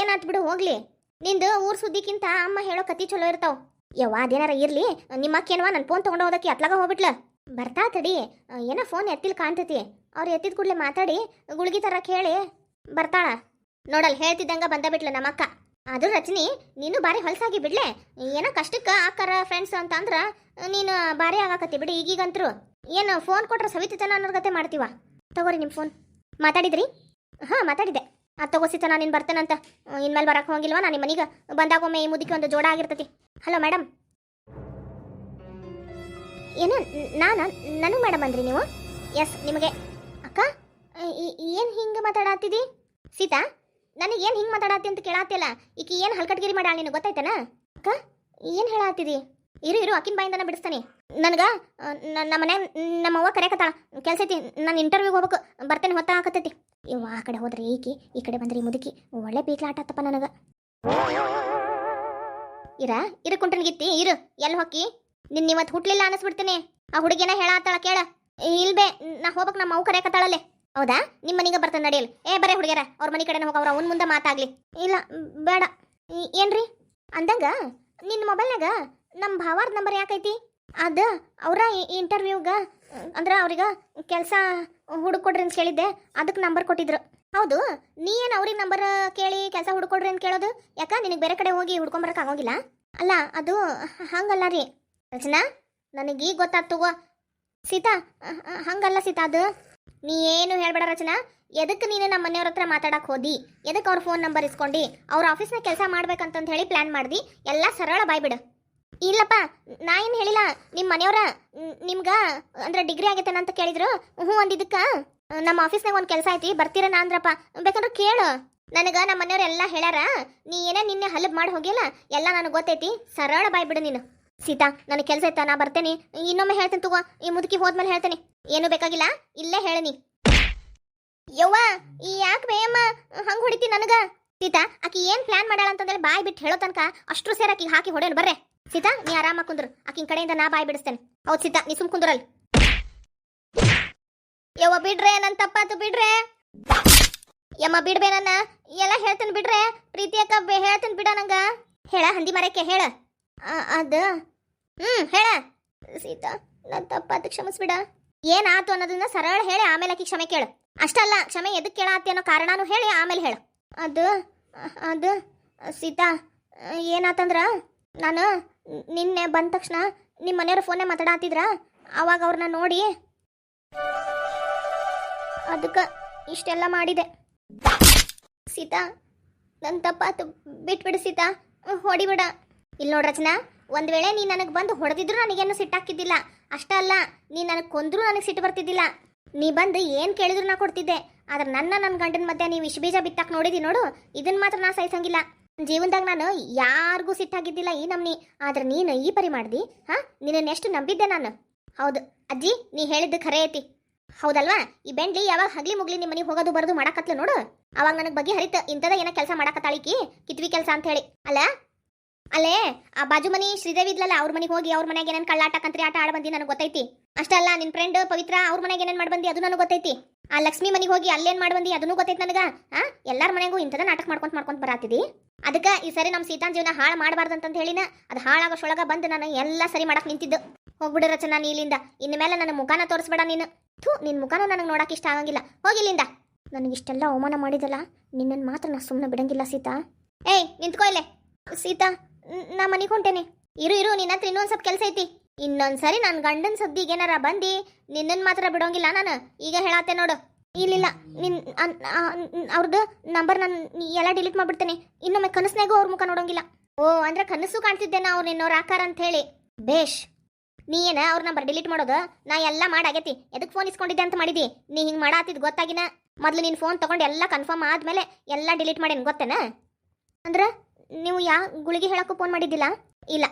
ಏನಾತ್ ಬಿಡು, ಹೋಗ್ಲಿ. ನಿಂದು ಊರ್ ಸುದ್ದಿಕ್ಕಿಂತ ಅಮ್ಮ ಹೇಳೋ ಕತಿ ಚಲೋ ಇರ್ತಾವ. ಯವ್ವ, ಅದೇನಾರ ಇರ್ಲಿ. ನಿಮ್ಮ ಅಕ್ಕೇನವ ನನ್ನ ಫೋನ್ ತೊಗೊಂಡು ಹೋದಕ್ಕೆ ಅತ್ಲಾಗ ಹೋಗ್ಬಿಟ್ಲ? ಬರ್ತಾ ತಡಿ. ಏನೋ ಫೋನ್ ಎತ್ತಿಲ್ ಕಾಣ್ತೈತಿ. ಅವ್ರು ಎತ್ತಿದ ಕೂಡಲೇ ಮಾತಾಡಿ, ಗುಳಿಗೆ ತರ ಹೇಳಿ ಬರ್ತಾಳ. ನೋಡಲ್ ಹೇಳ್ತಿದ್ದಂಗ ಬಂದ ಬಿಟ್ಲ ನಮ್ಮಕ್ಕ. ಅದು ರಚನಿ ನೀನು ಬಾರಿ ಹೊಲಸಾಗಿ ಬಿಡ್ಲೆ. ಏನೋ ಕಷ್ಟಕ್ಕೆ ಆಕರ ಫ್ರೆಂಡ್ಸ್ ಅಂತ ಅಂದ್ರ ನೀನು ಬಾರಿ ಆಗಾಕತ್ತಿ ಬಿಡಿ ಈಗೀಗಂತರು. ಏನು ಫೋನ್ ಕೊಟ್ರೆ ಸವಿತಿತನ ಅನ್ನೋರ್ ಗತೆ ಮಾಡ್ತೀವ? ತಗೋರಿ ನಿಮ್ಮ ಫೋನ್ ಮಾತಾಡಿದ್ರಿ? ಹಾಂ ಮಾತಾಡಿದೆ ಅದು ತಗೋಸಿತ ನಾನು ನೀನು ಬರ್ತೇನಂತ ಇನ್ಮೇಲೆ ಬರಕ್ಕೆ ಹೋಗಿಲ್ವಾ? ನಾನು ನಿಮ್ಮ ಮನೆಗೆ ಬಂದಾಗೊಮ್ಮೆ ಈ ಮುದಿಕೆ ಒಂದು ಜೋಡ ಆಗಿರ್ತತಿ. ಹಲೋ ಮೇಡಮ್ ಏನು, ನಾನು? ನನಗೆ ಮೇಡಮ್ ಅಂದ್ರಿ ನೀವು? ಎಸ್ ನಿಮಗೆ. ಏನು ಹಿಂಗೆ ಮಾತಾಡತ್ತಿದಿ ಸೀತಾ, ನನಗೆ ಏನು ಹಿಂಗೆ ಮಾತಾಡತ್ತಿ ಅಂತ ಕೇಳಾತಿಲ್ಲ ಈಕಿ ಏನು ಹಲ್ಕಟ್ಗಿರಿ ಮಾಡ್ಯಾಳ ನಿನಗೆ ಗೊತ್ತಾಯ್ತನ? ಅಕ್ಕ, ಏನು ಹೇಳಾತಿದಿ? ಇರು ಇರು ಅಕ್ಕಿನ ಬಾಯಿಂದನ ಬಿಡಿಸ್ತಾನೆ. ನನಗೆ ನಮ್ಮ ಮನೆ ನಮ್ಮ ಅವ್ವ ಕರೆಯಕತ್ತಾಳ ಕೆಲ್ಸ ಐತಿ, ನಾನು ಇಂಟರ್ವ್ಯೂಗೆ ಹೋಗ್ಬೇಕು. ಬರ್ತೇನೆ, ಹೊತ್ತ ಹಾಕತೈತಿ ಇವ ಆ ಕಡೆ ಹೋದ್ರೆ ಈಕಿ, ಈ ಕಡೆ ಬಂದ್ರೆ ಮುದುಕಿ. ಒಳ್ಳೆ ಪೀಕ್ಲ ಆಟತ್ತಪ್ಪ ನನಗೆ. ಇರ, ಇರು ಕುಂಟನ್ಗಿತ್ತಿ ಇರು ಎಲ್ಲಿ ಹೊಕ್ಕಿ? ನಿನ್ನ ಇವತ್ತು ಹುಟ್ಲಿಲ್ಲ ಅನಿಸ್ಬಿಡ್ತೀನಿ. ಆ ಹುಡುಗಿನ ಹೇಳಾತಾಳ ಕೇಳ. ಇಲ್ಬೇ, ನಾ ಹೋಗ್ಬೇಕು ನಮ್ಮ ಅವು ಕರೆಯಕತ್ತಾಳಲ್ಲೇ ಹೌದಾ? ನಿಮ್ಮ ಮನೆಗೆ ಬರ್ತಾನೆ ನಡೆಯಲ್ಲ ಏ ಬರೇ ಹುಡುಗ್ಯಾರ. ಅವ್ರ ಮನೆ ಕಡೆ ಹೋಗ ಅವ್ರ ಅವನ ಮುಂದೆ ಮಾತಾಗ್ಲಿ ಇಲ್ಲ, ಬೇಡ. ಏನ್ರಿ? ಅಂದಂಗ ನಿನ್ನ ಮೊಬೈಲ್ನಾಗ ನಮ್ಮ ಭಾವಾರ್ದ ನಂಬರ್ ಯಾಕೈತಿ? ಅದ, ಅವರ ಇಂಟರ್ವ್ಯೂಗ ಅಂದ್ರೆ ಅವ್ರಿಗೆ ಕೆಲಸ ಹುಡುಕೊಡ್ರಿ ಅಂತ ಕೇಳಿದ್ದೆ. ಅದಕ್ಕೆ ನಂಬರ್ ಕೊಟ್ಟಿದ್ರು. ಹೌದು, ನೀ ಏನು ಅವ್ರಿಗೆ ನಂಬರ್ ಕೇಳಿ ಕೆಲಸ ಹುಡುಕೊಡ್ರಿ ಅಂತ ಕೇಳೋದು? ಯಾಕ, ನಿನಗೆ ಬೇರೆ ಕಡೆ ಹೋಗಿ ಹುಡ್ಕೊಂಬರಕ್ ಆಗೋಗಿಲ್ಲ? ಅಲ್ಲ, ಅದು ಹಂಗಲ್ಲ ರೀ. ರಚನಾ ನನಗೆ ಈಗ ಗೊತ್ತಾಗ್ತು ತಗೋ. ಸೀತಾ, ಹಂಗಲ್ಲ ಸೀತಾ ಅದು? ನೀ ಏನು ಹೇಳ್ಬೇಡ ರಚನಾ. ಎದಕ್ಕೆ ನೀನು ನಮ್ಮ ಮನೆಯವ್ರ ಹತ್ರ ಮಾತಾಡಕ್ಕೆ ಹೋದಿ? ಎದಕ್ಕೆ ಅವ್ರ ಫೋನ್ ನಂಬರ್ ಇಸ್ಕೊಂಡು? ಅವ್ರ ಆಫೀಸ್ನ ಕೆಲಸ ಮಾಡ್ಬೇಕಂತಂತ ಹೇಳಿ ಪ್ಲ್ಯಾನ್ ಮಾಡ್ದಿ. ಎಲ್ಲ ಸರಳ ಬಾಯ್ಬಿಡು ಇಲ್ಲಪ್ಪ, ನಾ ಏನು ಹೇಳಿಲ್ಲ? ನಿಮ್ಮ ಮನೆಯವ್ರ, ನಿಮ್ಗೆ ಅಂದ್ರೆ ಡಿಗ್ರಿ ಆಗೈತೆ ಅಂತ ಕೇಳಿದ್ರು? ಹ್ಞೂ ಒಂದಿದ್ದಕ್ಕೆ ನಮ್ಮ ಆಫೀಸ್ನಾಗ ಒಂದು ಕೆಲಸ ಐತಿ ಬರ್ತೀರನ ಅಂದ್ರಪ್ಪ. ಬೇಕಂದ್ರೆ ಕೇಳು. ನನಗೆ ನಮ್ಮ ಮನೆಯವ್ರು ಎಲ್ಲ ಹೇಳ್ಯಾರ. ನೀ ಏನೇ ನಿನ್ನೆ ಹಲಬ್ ಮಾಡಿ ಹೋಗಿಲ್ಲ? ಎಲ್ಲ ನನಗೆ ಗೊತ್ತೈತಿ. ಸರಳ ಬಾಯ್ಬಿಡು ನೀನು. ಸೀತಾ, ನನಗೆ ಕೆಲಸ ಐತ, ನಾ ಬರ್ತೇನೆ. ಇನ್ನೊಮ್ಮೆ ಹೇಳ್ತೇನೆ ತಗೋ. ಈ ಮುದುಕಿ ಹೋದ್ಮೇಲೆ ಹೇಳ್ತೇನೆ. ಏನು ಬೇಕಾಗಿಲ್ಲ? ಇಲ್ಲೇ ಹೇಳನಿ. ಯವ್ವ, ಈ ಯಾಕೆ ಬೇಯಮ್ಮ ಹಂಗ ಹೊಡಿತಿ ನನಗ? ಸೀತಾ, ಆಕಿ ಏನ್ ಪ್ಲಾನ್ ಮಾಡಾಳ ಅಂತಂದ್ರೆ ಬಾಯ್ ಬಿಟ್ಟು ಹೇಳೋ ತನಕ ಅಷ್ಟ್ರು ಸೇರ್ ಆಕಿ ಹಾಕಿ ಹೊಡೆಯೋಣ ಬರ್ರೆ. ಸೀತಾ, ನೀ ಆರಾಮ ಕುಂದ್ರು. ಆಕಿನ ಕಡೆಯಿಂದ ನಾ ಬಾಯ್ ಬಿಡಿಸ್ತೇನೆ. ಹೌದ್ ಸೀತಾ, ನೀ ಸುಮ್ ಕುಂದ್ರಲ್. ಯವ್ವ, ಬಿಡ್ರೆ ನನ್ ತಪ್ಪಾತು ಬಿಡ್ರೆ. ಯಮ್ಮ, ಬಿಡ್ಬೇ ನನ್ನ. ಎಲ್ಲ ಹೇಳ್ತೇನೆ ಬಿಡ್ರೆ. ಪ್ರೀತಿ ಅಕ್ಕ ಹೇಳ್ತೇನೆ ಬಿಡ ನಂಗ. ಹೇಳ, ಹಂದಿ ಮರಕ್ಕೆ ಹೇಳ. ಅದ. ಹ್ಮ್, ಹೇಳ. ಸೀತಾ, ನನ್ ತಪ್ಪಾತು ಕ್ಷಮಿಸ್ಬಿಡ. ಏನಾತು ಅನ್ನೋದನ್ನ ಸರಳ ಹೇಳಿ ಆಮೇಲೆ ಆಕಿ ಕ್ಷಮೆ ಕೇಳು. ಅಷ್ಟಲ್ಲ, ಕ್ಷಮೆ ಎದಕ್ಕೆ ಕೇಳಾತಿ ಅನ್ನೋ ಕಾರಣನೂ ಹೇಳಿ ಆಮೇಲೆ ಹೇಳು. ಅದು ಅದು, ಸೀತಾ, ಏನಾತಂದ್ರ, ನಾನು ನಿನ್ನೆ ಬಂದ ತಕ್ಷಣ ನಿಮ್ಮ ಮನೆಯವ್ರ ಫೋನೇ ಮಾತಾಡತ್ತಿದ್ರ ಅವಾಗ ಅವ್ರನ್ನ ನೋಡಿ ಅದಕ್ಕೆ ಇಷ್ಟೆಲ್ಲ ಮಾಡಿದೆ. ಸೀತಾ ನನ್ನ ತಪ್ಪಾತು ಬಿಟ್ಬಿಡು ಸೀತಾ, ಹೊಡಿಬಿಡ. ಇಲ್ಲಿ ನೋಡ್ರಚನಾ ಒಂದ್ ವೇಳೆ ನೀ ನನಗೆ ಬಂದು ಹೊಡೆದಿದ್ರು ನನಗೇನು ಸಿಟ್ಟಾಕಿದ್ದಿಲ್ಲ ಅಷ್ಟ ಅಲ್ಲ ನೀ ನನಗೆ ಕೊಂದ್ರು ನನಗೆ ಸಿಟ್ಟು ಬರ್ತಿದ್ದಿಲ್ಲ. ನೀ ಬಂದು ಏನು ಕೇಳಿದ್ರು ನಾ ಕೊಡ್ತಿದ್ದೆ. ಆದ್ರೆ ನನ್ನ ನನ್ನ ಗಂಡನ ಮಧ್ಯೆ ನೀವು ಇಷ್ಟು ಬೀಜ ಬಿತ್ತಾಕ್ ನೋಡಿದಿ ನೋಡು ಇದನ್ನ ಮಾತ್ರ ನಾ ಸಹಿಸಂಗಿಲ್ಲ. ಜೀವನದಾಗ ನಾನು ಯಾರಿಗೂ ಸಿಟ್ಟಾಗಿದ್ದಿಲ್ಲ ಈ ನಮ್ನಿ. ಆದ್ರೆ ನೀನು ಈ ಪರಿ ಮಾಡ್ದಿ, ಹಾ? ನಿನ್ನ ಎಷ್ಟು ನಂಬಿದ್ದೆ ನಾನು? ಹೌದು. ಅಜ್ಜಿ, ನೀ ಹೇಳಿದ್ದು ಖರೆ ಐತಿ. ಹೌದಲ್ವಾ? ಈ ಬೆಂಡ್ಲಿ ಯಾವಾಗ ಹಗ್ಲಿ ಮುಗ್ಲಿ ನಿಮ್ಮ ಮನೆಗೆ ಹೋಗೋದು ಬರೋದು ಮಾಡಕತ್ಲ ನೋಡು. ಅವಾಗ ನನಗೆ ಬಗ್ಗೆ ಹರಿತ ಇಂಥದ ಏನೋ ಕೆಲಸ ಮಾಡಕತ್ತಾಳಿಕಿ, ಕಿತ್ವಿ ಕೆಲಸ ಅಂತ ಹೇಳಿ. ಅಲ್ಲ ಅಲ್ಲೇ, ಆ ಬಾಜು ಮನಿ ಶ್ರೀದೇವಿ ಇದ್ಲಲ್ಲ, ಅವ್ರ ಮನೆಗೆ ಹೋಗಿ ಅವ್ರ ಮನೆಗೆ ಏನೇನು ಕಳ್ಳಾಟ, ಕಂತ್ರಿ ಆಟ ಆಡ ಬಂದಿ ನನಗೆ ಗೊತ್ತೈತಿ. ಅಷ್ಟಲ್ಲ ನಿನ್ ಫ್ರೆಂಡ್ ಪವಿತ್ರ ಅವ್ರ ಮನೆಗೆ ಏನೇನು ಮಾಡ್ಬಂದಿ ಅದು ನನಗೆ ಗೊತ್ತೈತಿ. ಆ ಲಕ್ಷ್ಮಿ ಮನೆಗೆ ಹೋಗಿ ಅಲ್ಲೇನು ಮಾಡ್ಬಂದಿ ಅದನ್ನು ಗೊತ್ತೈತಿ ನನಗೆ. ಆ, ಎಲ್ಲರ ಮನೆಗೂ ಇಂಥದ ನಾಟಕ ಮಾಡ್ಕೊಂತ ಮಾಡ್ಕೊಂತ ಬರಾತಿದಿ. ಅದಕ್ಕೆ ಈ ಸರಿ ನಮ್ಮ ಸೀತಾನ್ ಜೀವನ ಹಾಳು ಮಾಡಬಾರ್ದು ಅಂತ ಹೇಳಿನ, ಅದು ಹಾಳಾಗೋಷೊಳಗೆ ಬಂದು ನಾನು ಎಲ್ಲ ಸರಿ ಮಾಡಕ್ಕೆ ನಿಂತಿದ್ದು. ಹೋಗ್ಬಿಡು ರಚನಾ, ನೀ ಇಲ್ಲಿಂದ. ಇನ್ನು ಮೇಲೆ ನನ್ನ ಮುಖಾನ ತೋರಿಸ್ಬೇಡ ನೀನು. ಥೂ ನಿನ್ನ ಮುಖಾನು ನನಗೆ ನೋಡೋಕೆ ಇಷ್ಟ ಆಗಂಗಿಲ್ಲ. ಹೋಗಿಲ್ಲಿಂದ ನನಗಿಷ್ಟೆಲ್ಲ ಅವಮಾನ ಮಾಡಿದಲ್ಲ ನಿನ್ನನ್ನು ಮಾತ್ರ ನಾ ಸುಮ್ಮನೆ ಬಿಡಂಗಿಲ್ಲ ಸೀತಾ. ಏಯ್, ನಿಂತ್ಕೋ ಇಲ್ಲೇ. ಸೀತಾ ನ್- ಮನೆಗೆ ಹೊಂಟೇನೆ. ಇರು ಇರು ನಿನ್ನ ಹತ್ರ ಇನ್ನೊಂದು ಸ್ವಲ್ಪ ಕೆಲಸ ಐತಿ. ಇನ್ನೊಂದ್ಸರಿ ನನ್ನ ಗಂಡನ ಸದ್ದಿಗೆ ಏನಾರ ಬಂದು ನಿನ್ನನ್ನು ಮಾತ್ರ ಬಿಡೋಂಗಿಲ್ಲ ನಾನು. ಈಗ ಹೇಳತ್ತೆ ನೋಡು. ಇಲ್ಲಿಲ್ಲ, ನಿನ್ ಅವ್ರದ್ದು ನಂಬರ್ ನಾನು ಎಲ್ಲ ಡಿಲೀಟ್ ಮಾಡ್ಬಿಡ್ತೇನೆ. ಇನ್ನೊಮ್ಮೆ ಕನಸ್ನಾಗೂ ಅವ್ರ ಮುಖ ನೋಡೋಂಗಿಲ್ಲ. ಓ, ಅಂದ್ರೆ ಕನಸು ಕಾಣ್ತಿದ್ದೇನೆ ಅವ್ರು ನಿನ್ನವ್ರ ಆಕಾರ ಅಂತ ಹೇಳಿ. ಬೇಷ್. ನೀ ಏನ ಅವ್ರ ನಂಬರ್ ಡಿಲೀಟ್ ಮಾಡೋದು? ನಾ ಎಲ್ಲ ಮಾಡಾಗೈತಿ. ಎದಕ್ಕೆ ಫೋನ್ ಇಸ್ಕೊಂಡಿದ್ದೆ ಅಂತ ಮಾಡಿದಿ? ನೀ ಹಿಂಗೆ ಮಾಡಾತಿದ್ ಗೊತ್ತಾಗಿನ? ಮೊದ್ಲು ನೀನು ಫೋನ್ ತಗೊಂಡು ಎಲ್ಲ ಕನ್ಫರ್ಮ್ ಆದ್ಮೇಲೆ ಎಲ್ಲ ಡಿಲೀಟ್ ಮಾಡೇನು ಗೊತ್ತೇನ? ಅಂದ್ರೆ ನೀವು ಯಾ ಗುಳಿಗೆ ಹೇಳಕ್ಕೂ ಫೋನ್ ಮಾಡಿದ್ದಿಲ್ಲ? ಇಲ್ಲ.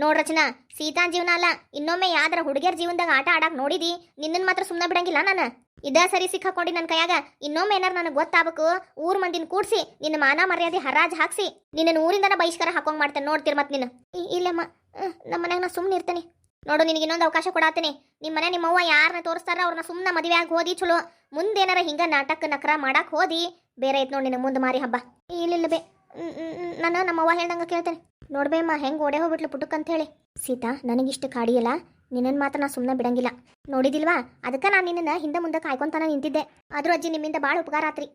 ನೋಡ್ರಿ ರಚನಾ, ಸೀತಾ ಜೀವನ ಅಲ್ಲ. ಇನ್ನೊಮ್ಮೆ ಯಾವ್ದಾರ ಹುಡುಗಿಯರ ಜೀವನದಾಗ ಆಟ ಆಡಕ್ ನೋಡಿದಿ? ನಿನ್ನನ್ ಮಾತ್ರ ಸುಮ್ಮನೆ ಬಿಡಂಗಿಲ್ಲ ನಾನು. ಇದ ಸರಿ ಸಿಕ್ಕಾಕೊಂಡಿ ನನ್ನ ಕೈಯಾಗ. ಇನ್ನೊಮ್ಮೆ ಏನಾರು ನನಗೆ ಗೊತ್ತಾಗಬೇಕು, ಊರ್ ಮಂದಿನ ಕೂಡ್ಸಿ, ನಿನ್ನ ಮಾನ ಮರ್ಯಾದೆ ಹರಾಜ್ ಹಾಕ್ಸಿ ನಿನ್ನ ಊರಿಂದನ ಬಹಿಷ್ಕಾರ ಹಾಕೊಂಡ್ ಮಾಡ್ತೇನೆ ನೋಡ್ತೀರ ಮತ್ತೆ ನೀನು. ಇಲ್ಲಮ್ಮ. ನಮ್ಮ ಮನ್ಯಾಗ ನಾ ಸುಮ್ಮನೆ ಇರ್ತೇನೆ. ನೋಡು, ನಿನಗೆ ಇನ್ನೊಂದು ಅವಕಾಶ ಕೊಡಾತೀನಿ. ನಿಮ್ಮ ಮನೆ ನಿಮ್ಮವ್ವ ಯಾರನ್ನ ತೋರಿಸ್ತಾರ ಅವ್ರನ್ನ ಸುಮ್ಮನೆ ಮದುವೆ ಆಗಿ ಹೋದಿ ಚಲೋ. ಮುಂದೇನಾರ ಹಿಂಗ ನಾಟಕ ನಕರ ಮಾಡಕ್ಕೆ ಹೋದಿ, ಬೇರೆ ಐತ್ ನೋಡಿ ನಿನ್ನ ಮುಂದೆ ಮಾರಿ ಹಬ್ಬ. ಇಲ್ಲ ಬೇ. ನಾನು ನಮ್ಮವ್ವ ಹೇಳ್ದಂಗೆ ಕೇಳ್ತೇನೆ. ನೋಡ್ಬೇಮ್ಮ ಹೆಂಗೆ ಓಡೇ ಹೋಗ್ಬಿಟ್ಲು ಪುಟಕ್ ಅಂತ ಹೇಳಿ ಸೀತಾ, ನನಗಿಷ್ಟು ಕಾಡಿಯಲ್ಲ ನಿನ್ನನ್ನು ಮಾತ್ರ ನಾ ಸುಮ್ಮನೆ ಬಿಡಂಗಿಲ್ಲ. ನೋಡಿದಿಲ್ವಾ? ಅದಕ್ಕೆ ನಾನು ನಿನ್ನ ಹಿಂದೆ ಮುಂದೆ ಕಾಯ್ಕೊಂತಾನೆ ನಿಂತಿದ್ದೆ. ಆದರೂ ಅಜ್ಜಿ ನಿಮ್ಮಿಂದ ಭಾಳ ಉಪಕಾರ ಆತ್ರಿ.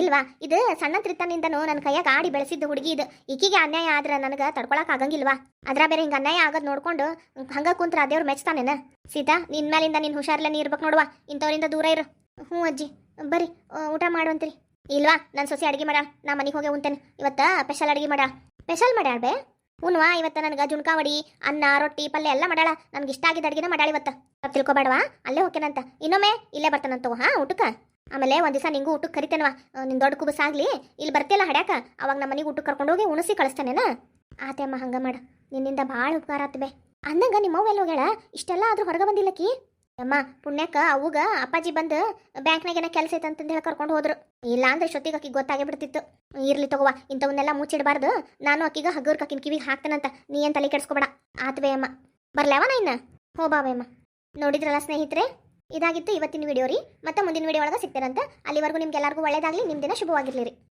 ಇಲ್ವಾ? ಇದು ಸಣ್ಣ ತ್ರಿತ್ತನಿಂದನೂ ನನ್ನ ಕೈಯಾಗ ಆಡಿ ಬೆಳೆಸಿದ್ದು ಹುಡುಗಿ ಇದು. ಈಕಿಗೆ ಅನ್ಯಾಯ ಆದ್ರೆ ನನಗೆ ತಡ್ಕೊಳಕ್ ಆಗಂಗಿಲ್ವಾ? ಅದ್ರ ಬೇರೆ ಹಿಂಗೆ ಅನ್ಯಾಯ ಆಗೋದು ನೋಡ್ಕೊಂಡು ಹಂಗ ಕುಂತ್ರ ದೇವ್ರು ಮೆಚ್ತಾನೇನ? ಸೀತಾ ನಿನ್ನ ಮೇಲಿಂದ ನೀನು ಹುಷಾರಿಲ್ಲ ನೀ ಇರ್ಬೇಕು ನೋಡುವ. ಇಂಥವರಿಂದ ದೂರ ಇರು. ಹ್ಞೂ ಅಜ್ಜಿ. ಬರ್ರಿ ಊಟ ಮಾಡುವಂತ್ರಿ ಇಲ್ವಾ ನನ್ನ ಸೊಸೆ ಅಡಿಗೆ ಮಾಡ, ನಾ ಮನೆಗೆ ಹೋಗಿ ಉಂತೇನೆ ಇವತ್ತ ಸ್ಪೆಷಲ್ ಅಡಿಗೆ ಮಾಡ. ಸ್ಪೆಷಲ್ ಮಾಡ್ಯಾಳ ಬೇ ಇವತ್ತು ನನಗೆ ಜುಣ್ಕಾ, ವಡಿ, ಅನ್ನ, ರೊಟ್ಟಿ, ಪಲ್ಯ ಎಲ್ಲ ಮಾಡಾಳ. ನನಗೆ ಇಷ್ಟ ಆಗಿದ್ದ ಅಡಿಗೆನ ಮಾಡಾಳ ಇವತ್ತು. ಸ್ವಲ್ಪ ತಿಳ್ಕೊಬೇಡವಾ? ಅಲ್ಲೇ ಹೋಗ್ತೇನಂತ. ಇನ್ನೊಮ್ಮೆ ಇಲ್ಲೇ ಬರ್ತಾನಂತ ಹಾ, ಊಟಕ್ಕೆ? ಆಮೇಲೆ ಒಂದು ದಿವಸ ನಿಂಗೂ ಊಟಕ್ಕೆ ಕರಿತೇನವ ನಿನ್ ದೊಡ್ಡ ಕುಬಸಾಗಲಿ ಇಲ್ಲಿ ಬರ್ತಿಲ್ಲ ಹಡ್ಯಾಕ? ಅವಾಗ ನಮ್ಮ ಮನೆಗೆ ಊಟಕ್ಕೆ ಕರ್ಕೊಂಡು ಹೋಗಿ ಉಣಸಿ ಆತೆ ಅಮ್ಮ, ಹಂಗೆ ಮಾಡ. ನಿನ್ನಿಂದ ಭಾಳ ಉಪಕಾರ ಆತ್ಬೆ ಅಂದಂಗ ನಿಮ್ಮವ್ವ ಎಲ್ಲ ಹೋಗ್ಯಾಳ? ಇಷ್ಟೆಲ್ಲ ಆದ್ರೂ ಹೊರಗೆ ಬಂದಿಲ್ಲಕಿ ಅಮ್ಮ, ಪುಣ್ಯಕ್ಕ, ಅವಾಗ, ಅಪ್ಪಾಜಿ ಬಂದು ಬ್ಯಾಂಕ್ನಾಗೇನ ಕೆಲಸ ಐತೆ ಅಂತಂದು ಹೇಳಿ ಕರ್ಕೊಂಡು ಹೋದ್ರು. ಇಲ್ಲ ಅಂದ್ರೆ ಶೊತ್ತಿಗೆ ಆಕಿಗೆ ಗೊತ್ತಾಗೇ ಬಿಡ್ತಿತ್ತು. ಇರ್ಲಿ ತಗೋವಾ ಇಂಥವನ್ನೆಲ್ಲ ಮುಚ್ಚಿಡಬಾರ್ದು. ನಾನು ಆಕಿಗೆ ಹಗ್ಗರ್ ಕಾಕಿನ ಕಿವಿಗೆ ಹಾಕ್ತಾನಂತ ನೀ ಏನ್ ತಲೆ ಕೆಡ್ಸ್ಕೊಬೇಡ. ಆತ್ ಬೇ ಅಮ್ಮ. ಬರ್ಲ್ಯಾವ ನಾ ಇನ್ನ? ಹೋ ಬಾ ಬೇ ಅಮ್ಮ. ನೋಡಿದ್ರಲ್ಲ ಸ್ನೇಹಿತರೆ? ಇದಾಗಿತ್ತು ಇವತ್ತಿನ ವಿಡಿಯೋ ರೀ. ಮತ್ತೆ ಮುಂದಿನ ವಿಡಿಯೋ ಒಳಗೆ ಸಿಗ್ತೇನಂತ. ಅಲ್ಲಿವರೆಗೂ ನಿಮ್ಗೆಲ್ಲರಿಗೂ ಒಳ್ಳೇದಾಗಲಿ ನಿಮ್ಮ ದಿನ ಶುಭವಾಗಿರ್ಲಿ ರೀ.